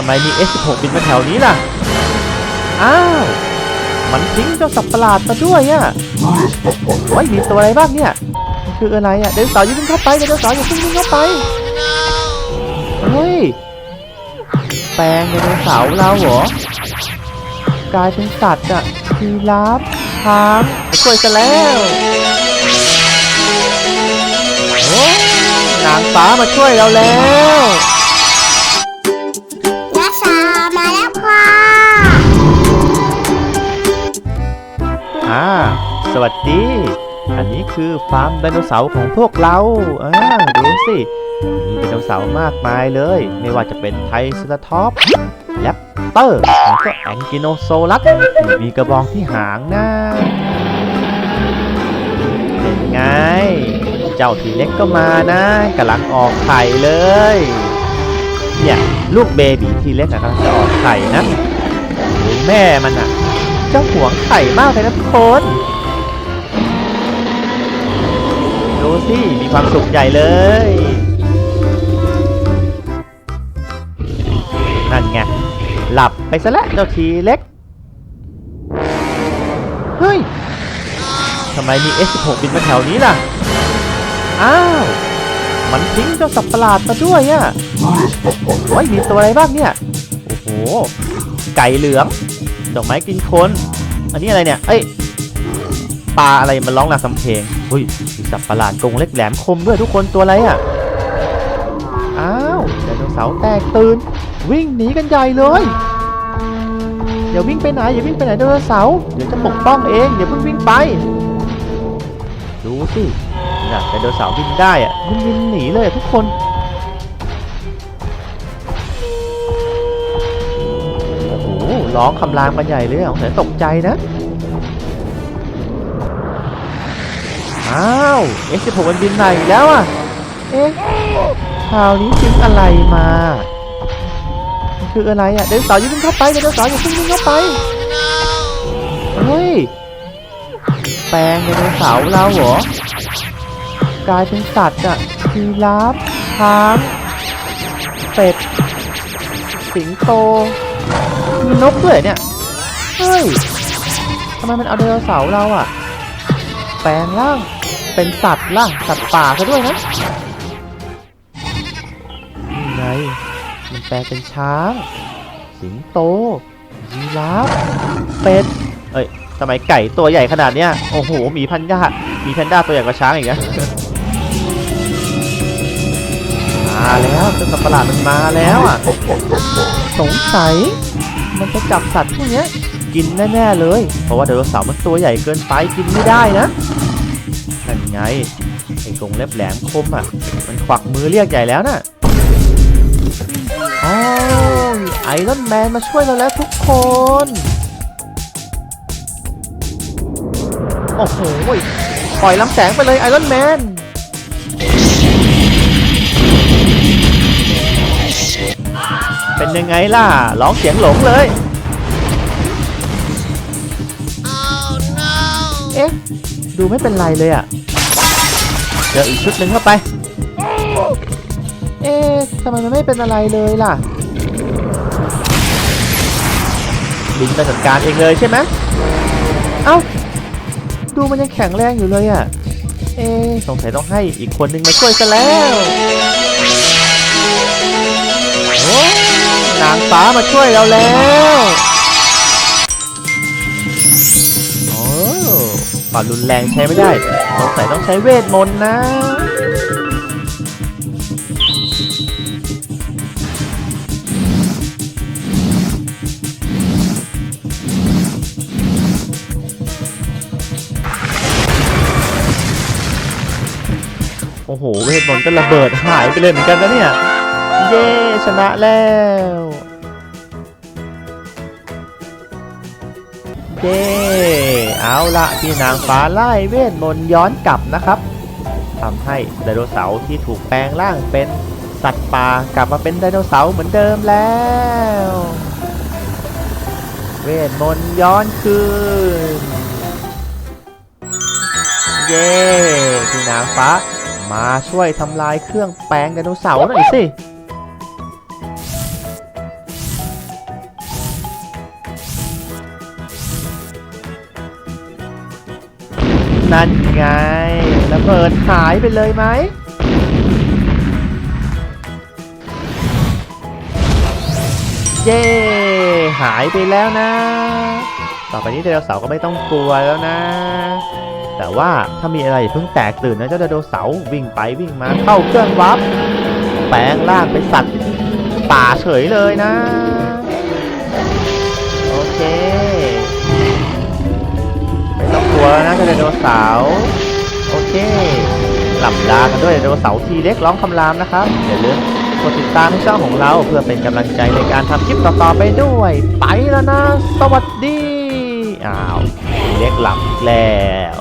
ำไมมี S16 บินมาแถวนี้ล่ะ อ้าว มันทิ้งเจ้าสัตว์ประหลาดมาด้วยอะโอ้ยมีตัวอะไรบ้างเนี่ย คืออะไรอะเดินต่ออย่าเพิ่งเข้าไปเดินต่ออย่าเพิ่งวิ่งเข้าไป เฮ้ย แปลงไดโนเสาร์เราเหรอกลายเป็นสัตว์อะทีราฟช้างไปช่วยกันแล้วนางฟ้ามาช่วยเราแล้ว อ่า สวัสดี อันนี้คือฟาร์มไดโนเสาร์ของพวกเรา อ่า ดูสิ มีไดโนเสาร์มากมายเลย ไม่ว่าจะเป็นไทรเซราทอปแรปเตอร์ แล้วก็แองกิโนโซลัส มีกระบองที่หางนะเป็นไง เจ้าทีเล็กก็มานะกำลังออกไข่เลย เนี่ย ลูกเบบีทีเล็กกำลังจะออกไข่นะดูแม่มันอะ เจ้าหวงไข่มากเลยนะทุกคน ดูสิ มีความสุขใหญ่เลย นั่นไง หลับไปซะแล้วเจ้าทีเล็ก เฮ้ย ทำไมมี S16 บินมาแถวนี้ล่ะ อ้าว มันทิ้งเจ้าสัตว์ประหลาดมาด้วยอะโอ้ยมีตัวอะไรบ้างเนี่ย โอ้โห ไก่เหลือง ดอกไม้กินคนอันนี้อะไรเนี่ย เอ้ยปลาอะไรมันร้องรำทำเพลงเฮ้ยมีสัตว์ประหลาดกงเล็กแหลมคมด้วยทุกคนตัวอะไรอะ อ้าวไดโนเสาร์แตกตื่น วิ่งหนีกันใหญ่เลยอย่าวิ่งไปไหนอย่าวิ่งไปไหนไดโนเสาร์เดี๋ยวจะปกป้องเองอย่าเพิ่งวิ่งไป ดูสิน่ะไดโนเสาร์บินได้อะมันบินหนีเลยทุกคน ร้องคำรามกันใหญ่เลยอะผมตกใจนะ อ้าว X16 มันบินไหนอีกแล้วอะ เอ๊ะคราวนี้ทิ้งอะไรมาคืออะไรอะเดินต่อยิ่งเข้าไปเดินต่ออย่าเพิ่งเข้าไปเฮ้ยแปลงไดโนเสาร์เราเหรอกลายเป็นสัตว์อะทีราฟช้างเป็ด สิงโต มีนกด้วยเนี่ย เฮ้ยทำไมมันเอาไดโนเสาร์เราอะแปลงร่างเป็นสัตว์ล่ะ สัตว์ป่าซะด้วยนะนี่ไง มันแปลงเป็นช้าง สิงโต ยีราฟ เป็ด เอ้ยทำไมไก่ตัวใหญ่ขนาดเนี้ย โอ้โห มีพันด้ามีแพนด้าตัวใหญ่กว่าช้างอีกนะ จ้าสัตว์ประหลาดมันมาแล้วอะ สงสัย มันจะจับสัตว์พวกนี้กินแน่ๆเลย เพราะว่าไดโนเสาร์มันตัวใหญ่เกินไปกินไม่ได้นะนั่นไงไอ้กรงเล็บแหลมคมอะ มันขวักมือเรียกใหญ่แล้วน่ะอ๋อไอรอนแมนมาช่วยเราแล้วทุกคน โอ้โหปล่อยลำแสงไปเลยไอรอนแมน เป็นยังไงล่ะ ร้องเสียงหลงเลย เอ๊ะ ดูไม่เป็นไรเลยอะเดี๋ยวอีกชุดหนึ่งเข้าไป เอ๊ะทำไมมันไม่เป็นอะไรเลยล่ะลิงจะจัดการเองเลยใช่ไหมเอ้า ดูมันยังแข็งแรงอยู่เลยอะเอ๊ะสงสัยต้องให้อีกคนนึงมาช่วยซะแล้ว นางฟ้ามาช่วยเราแล้วโอ้ความรุนแรงใช้ไม่ได้สงสัยต้องใช้เวทมนต์นะโอ้โห เวทมนต์ก็ระเบิดหายไปเลยเหมือนกันนะเนี่ย เย้ชนะแล้ว เย้เอาละพี่นางฟ้าไล่เวทมนต์ย้อนกลับนะครับทำให้ไดโนเสาร์ที่ถูกแปลงร่างเป็นสัตว์ป่ากลับมาเป็นไดโนเสาร์เหมือนเดิมแล้ว เวทมนต์ย้อนคืน เย้พี่นางฟ้ามาช่วยทำลายเครื่องแปลงไดโนเสาร์หน่อยสิ นั่นไงระเบิดหายไปเลยไหมเย้หายไปแล้วนะ ต่อไปนี้ไดโนเสาร์ก็ไม่ต้องกลัวแล้วนะ แต่ว่าถ้ามีอะไรเพิ่งแตกตื่นนะเจ้าไดโนเสาร์วิ่งไปวิ่งมาเข้าเครื่องวับแปลงร่างเป็นสัตว์ป่าเฉยเลยนะ นะเจ้าไดโนเสาร์โอเคหลับลากันด้วยไดโนเสาร์ทีเล็กร้องคำรามนะครับอย่าลืมกดติดตามให้ช่องของเราเพื่อเป็นกำลังใจในการทำคลิปต่อๆไปด้วย ไปแล้วนะ สวัสดีอ้าวทีเล็กหลับแล้ว